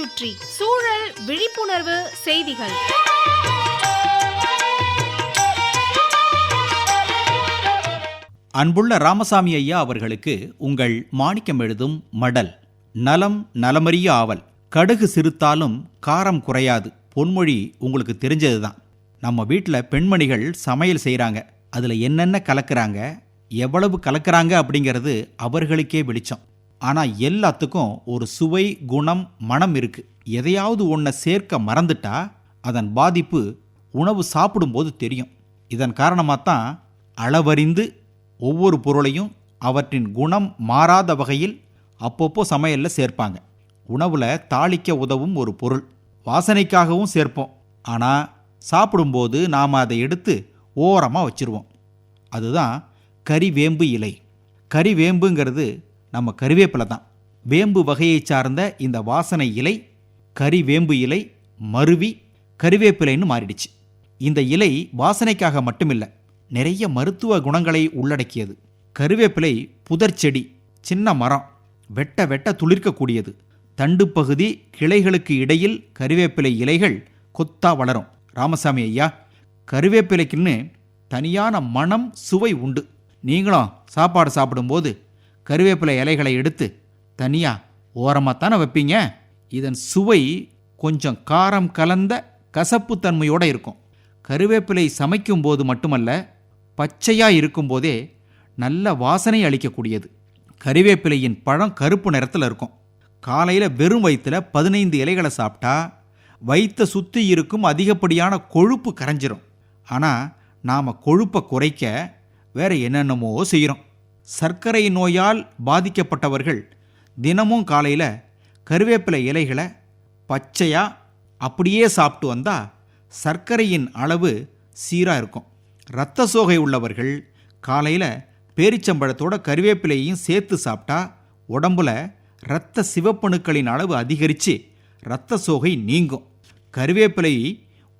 சுற்றி சூழல் விழிப்புணர்வு செய்திகள். அன்புள்ள ராமசாமி ஐயா அவர்களுக்கு உங்கள் மாணிக்கம் எழுதும் மடல் நலம் நலமறிய ஆவல் கடுகு சிறுத்தாலும் காரம் குறையாது பொன்மொழி உங்களுக்கு தெரிஞ்சதுதான். நம்ம வீட்டில் பெண்மணிகள் சமையல் செய்கிறாங்க அதில் என்னென்ன கலக்குறாங்க எவ்வளவு கலக்குறாங்க அப்படிங்கிறது அவர்களுக்கே வெளிச்சம். ஆனால் எல்லாத்துக்கும் ஒரு சுவை குணம் மனம் இருக்குது எதையாவது ஒன்றை சேர்க்க மறந்துட்டா அதன் பாதிப்பு உணவு சாப்பிடும்போது தெரியும். இதன் காரணமாக தான் அளவறிந்து ஒவ்வொரு பொருளையும் அவற்றின் குணம் மாறாத வகையில் அப்பப்போ சமையலில் சேர்ப்பாங்க. உணவில் தாளிக்க உதவும் ஒரு பொருள். வாசனைக்காகவும் சேர்ப்போம். ஆனால் சாப்பிடும்போது நாம் அதை எடுத்து ஓரமாக வச்சிருவோம். அதுதான் கறிவேம்பு இலை. கறிவேம்புங்கிறது நம்ம கருவேப்பிலை தான். வேம்பு வகையை சார்ந்த இந்த வாசனை இலை கறிவேம்பு இலை மருவி கருவேப்பிலைன்னு மாறிடுச்சு. இந்த இலை வாசனைக்காக மட்டுமில்லை நிறைய மருத்துவ குணங்களை உள்ளடக்கியது. கருவேப்பிலை புதர் செடி சின்ன மரம் வெட்ட வெட்ட துளிர்க்கக்கூடியது. தண்டு பகுதி கிளைகளுக்கு இடையில் கருவேப்பிலை இலைகள் கொத்தா வளரும். ராமசாமி ஐயா கருவேப்பிலைக்குன்னு தனியான மனம் சுவை உண்டு. நீங்களும் சாப்பாடு சாப்பிடும்போது கருவேப்பிலை இலைகளை எடுத்து தனியா ஓரமாக தானே வைப்பீங்க? இதன் சுவை கொஞ்சம் காரம் கலந்த கசப்புத்தன்மையோடு இருக்கும். கருவேப்பிலை சமைக்கும் போது மட்டுமல்ல பச்சையாக இருக்கும்போதே நல்ல வாசனை அளிக்கக்கூடியது. கருவேப்பிலையின் பழம் கருப்பு நிறத்தில் இருக்கும். காலையில் வெறும் வயிற்றில் பதினைந்து இலைகளை சாப்பிட்டா வயிற்றை சுற்றி இருக்கும் அதிகப்படியான கொழுப்பு கரைஞ்சிரும். ஆனால் நாம் கொழுப்பை குறைக்க வேறு என்னென்னமோ செய்கிறோம் சர்க்கரை நோயால் பாதிக்கப்பட்டவர்கள் தினமும் காலையில் கருவேப்பிலை இலைகளை பச்சையாக அப்படியே சாப்பிட்டு வந்தால் சர்க்கரையின் அளவு சீராக இருக்கும். இரத்த சோகை உள்ளவர்கள் காலையில் பேரிச்சம்பழத்தோட கருவேப்பிலையும் சேர்த்து சாப்பிட்டா உடம்புல இரத்த சிவப்பணுக்களின் அளவு அதிகரித்து இரத்த சோகை நீங்கும். கருவேப்பிலை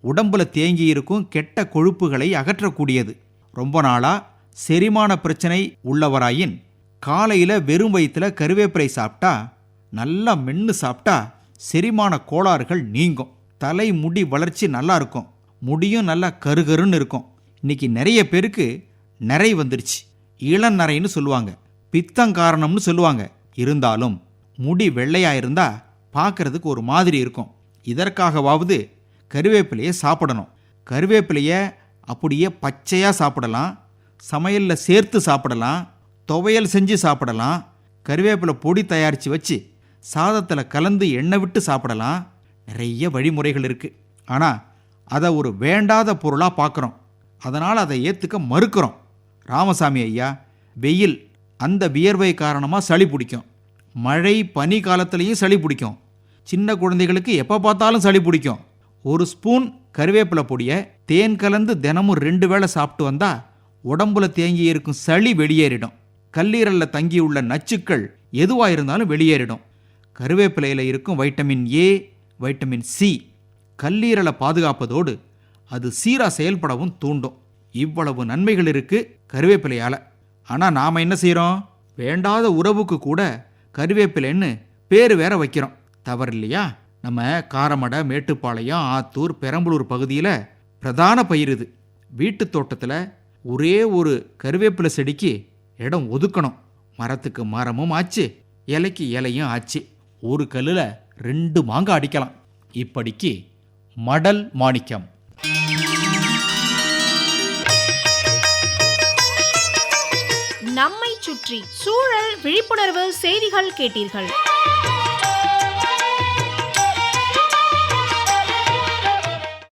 உடம்புல தேங்கி இருக்கும் கெட்ட கொழுப்புகளை அகற்றக்கூடியது. ரொம்ப நாளாக செரிமான பிரச்சனை உள்ளவராயின் காலையில் வெறும் வயிற்றில் கருவேப்பிலை சாப்பிட்டா நல்லா மென்று சாப்பிட்டா செரிமான கோளாறுகள் நீங்கும். தலை முடி வளர்ச்சி நல்லா இருக்கும். முடியும் நல்லா கருகருன்னு இருக்கும். இன்னைக்கு நிறைய பேருக்கு நிறை வந்துருச்சு. நரைன்னு சொல்லுவாங்க. பித்தம் காரணம்னு சொல்லுவாங்க. இருந்தாலும் முடி வெள்ளையாக இருந்தால் பார்க்கறதுக்கு ஒரு மாதிரி இருக்கும். இதற்காகவாவது கருவேப்பிலையை சாப்பிடணும். கருவேப்பிலையை அப்படியே பச்சையாக சாப்பிடலாம். சமையலில் சேர்த்து சாப்பிடலாம் துவையல் செஞ்சு சாப்பிடலாம் கருவேப்பிலை பொடி தயாரித்து வச்சு சாதத்தில் கலந்து எண்ணெய் விட்டு சாப்பிடலாம். நிறைய வழிமுறைகள் இருக்குது ஆனால் அதை ஒரு வேண்டாத பொருளாக பார்க்குறோம் அதனால் அதை ஏற்றுக்க மறுக்கிறோம். ராமசாமி ஐயா வெயில் அந்த வியர்வை காரணமாக சளி பிடிக்கும். மழை பனி காலத்துலேயும் சளி பிடிக்கும். சின்ன குழந்தைகளுக்கு எப்போ பார்த்தாலும் சளி பிடிக்கும். ஒரு ஸ்பூன் கருவேப்பிலை பொடியை தேன் கலந்து தினமும் ரெண்டு வேளை சாப்பிட்டு வந்தால் உடம்புல தேங்கி இருக்கும் சளி வெளியேறிடும். கல்லீரலில் தங்கியுள்ள நச்சுக்கள் எதுவாக இருந்தாலும் வெளியேறிடும். கருவேப்பிலையில் இருக்கும் வைட்டமின் ஏ வைட்டமின் சி கல்லீரலை பாதுகாப்பதோடு அது சீராக செயல்படவும் தூண்டும். இவ்வளவு நன்மைகள் இருக்குது கருவேப்பிலையால். ஆனால் நாம் என்ன செய்கிறோம் வேண்டாத உறவுக்கு கூட கருவேப்பிலைன்னு பேர் வேற வைக்கிறோம். தவறு இல்லையா? நம்ம காரமடை மேட்டுப்பாளையம் ஆத்தூர் பெரம்பலூர் பகுதியில் பிரதான பயிர் இது. வீட்டு தோட்டத்தில் ஒரே ஒரு கருவேப்பிலை செடிக்கு இடம் ஒதுக்கணும். மரத்துக்கு மரமும் ஆச்சு இலைக்கு இலையும் ஆச்சு. ஒரு கல்லில் ரெண்டு மாங்காய் அடிக்கலாம். இப்படிக்கு மடல் மாணிக்கம். நம்மை சுற்றி சூழல் விழிப்புணர்வு செய்திகள் கேட்டீர்கள்.